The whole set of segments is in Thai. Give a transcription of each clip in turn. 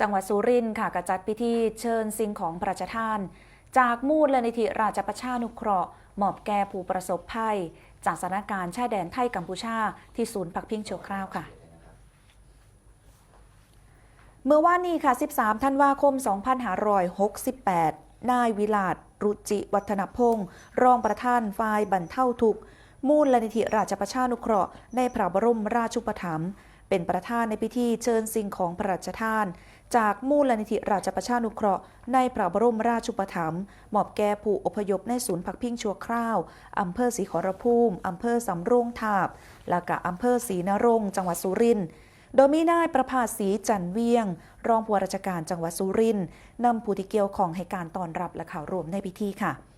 จังหวัดสุรินทร์ค่ะกระจัดพิธีเชิญสิ่งของพระราชทาน จากมูลนิธิราชประชานุเคราะห์มอบแก่ผู้ประสบภัย จากสถานการณ์ชายแดนไทยกัมพูชาที่ศูนย์พักพิงชั่วคราวค่ะ เมื่อว่านนี้ค่ะ 13 ธันวาคม 2568 นายวิลาศรุจิวัฒนพงศ์รองประธานฝ่ายบรรเทาทุกมูลนิธิราชประชานุเคราะห์ในพระบรมราชูปถัมภ์ เป็นประธานในพิธีเชิญสิ่งของพระราชทาน จากมูลนิธิราชประชานุเคราะห์ในพระบรมราชูปถัมภ์มอบแก่ผู้อพยพในศูนย์พักพิงชั่วคราวอำเภอศรีขอรภูมิอำเภอสำโรงทาบ และกะอำเภอศรีนรงค์จังหวัดสุรินทร์โดยมีนายประภาสีจันเวียง รองผู้ว่าราชการจังหวัดสุรินทร์นำผู้ที่เกี่ยวของให้การต้อนรับและข่าวรวมในพิธีค่ะ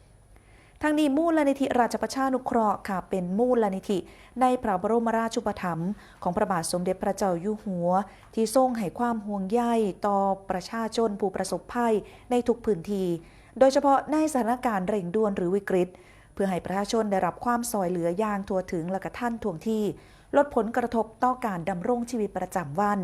ทางนี้มูลนิธิราชประชานุเคราะห์ค่ะเป็นมูลนิธิในพระบรมราชูปถัมภ์ของพระบาทสมเด็จพระเจ้าอยู่หัว ที่ทรงให้ความห่วงใยต่อประชาชนผู้ประสบภัยในทุกพื้นที่ โดยเฉพาะในสถานการณ์เร่งด่วนหรือวิกฤต เพื่อให้ประชาชนได้รับความซอยเหลืออย่างทั่วถึงและกระท่านท่วงที่ ลดผลกระทบต่อการดำรงชีวิตประจำวัน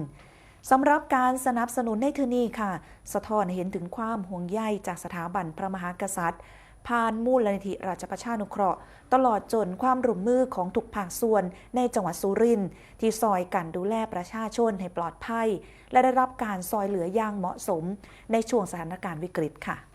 สำหรับการสนับสนุนในคืนนี้ค่ะ สะท้อนเห็นถึงความห่วงใยจากสถาบันพระมหากษัตริย์ ผ่านมูลนิธิราชประชานุเคราะห์ ตลอดจนความร่วมมือของทุกภาคส่วนในจังหวัดสุรินทร์ที่ซอยกันดูแลประชาชนให้ปลอดภัย และได้รับการซอยเหลืออย่างเหมาะสม ในช่วงสถานการณ์วิกฤตค่ะ